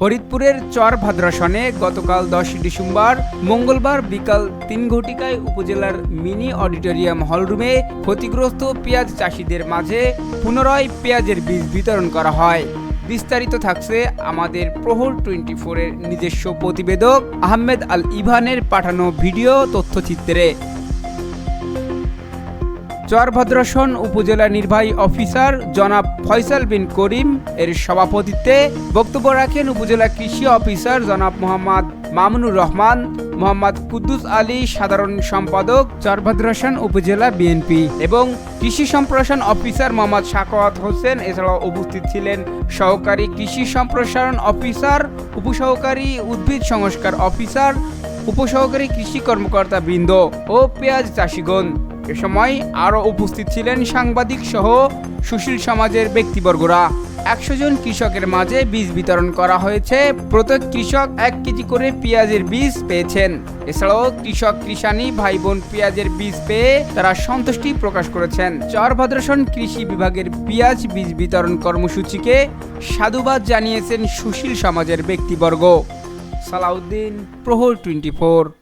ফরিদপুরের চর ভাদ্রাসনে গতকাল দশ ডিসেম্বর, মঙ্গলবার বিকাল তিন ঘটিকায় উপজেলার মিনি অডিটোরিয়াম হলরুমে ক্ষতিগ্রস্ত পেঁয়াজ চাষিদের মাঝে পুনরায় পেঁয়াজের বীজ বিতরণ করা হয়। বিস্তারিত থাকছে আমাদের প্রহর টোয়েন্টি ফোরের নিজস্ব প্রতিবেদক আহমেদ আল ইভানের পাঠানো ভিডিও তথ্যচিত্রে। চরভদ্রাসন উপজেলা নির্বাহী অফিসার জনাব ফয়সাল বিন করিম এর সভাপতিত্বে বক্তব্য রাখেন উপজেলা কৃষি অফিসার জনাব মোহাম্মদ মামুনুর রহমান, মোহাম্মদ কুদ্দুস আলী সাধারণ সম্পাদক চরভদ্রাসন উপজেলা বিএনপি এবং কৃষি সম্প্রসারণ অফিসার মোহাম্মদ শাকওয়াত হোসেন, এছাড়াও উপস্থিত ছিলেন সহকারী কৃষি সম্প্রসারণ অফিসার, উপসহকারী উদ্ভিদ সংস্কার অফিসার, উপসহকারী কৃষি কর্মকর্তা বৃন্দ ও পেঁয়াজ চাষিগণ। এ সময় আরও উপস্থিত ছিলেন সাংবাদিক সহ সুশীল সমাজের ব্যক্তিবর্গরা। একশো জন কৃষকের মাঝে বীজ বিতরণ করা হয়েছে। প্রত্যেক কৃষক এক কেজি করে পেঁয়াজের বীজ পেয়েছেন। এছাড়াও কৃষক কৃষানি ভাই বোন পেঁয়াজের বীজ পেয়ে তারা সন্তুষ্টি প্রকাশ করেছেন। চরভদ্রাসন কৃষি বিভাগের পেঁয়াজ বীজ বিতরণ কর্মসূচিকে সাধুবাদ জানিয়েছেন সুশীল সমাজের ব্যক্তিবর্গ। সালাউদ্দিন, প্রহর টোয়েন্টি ফোর।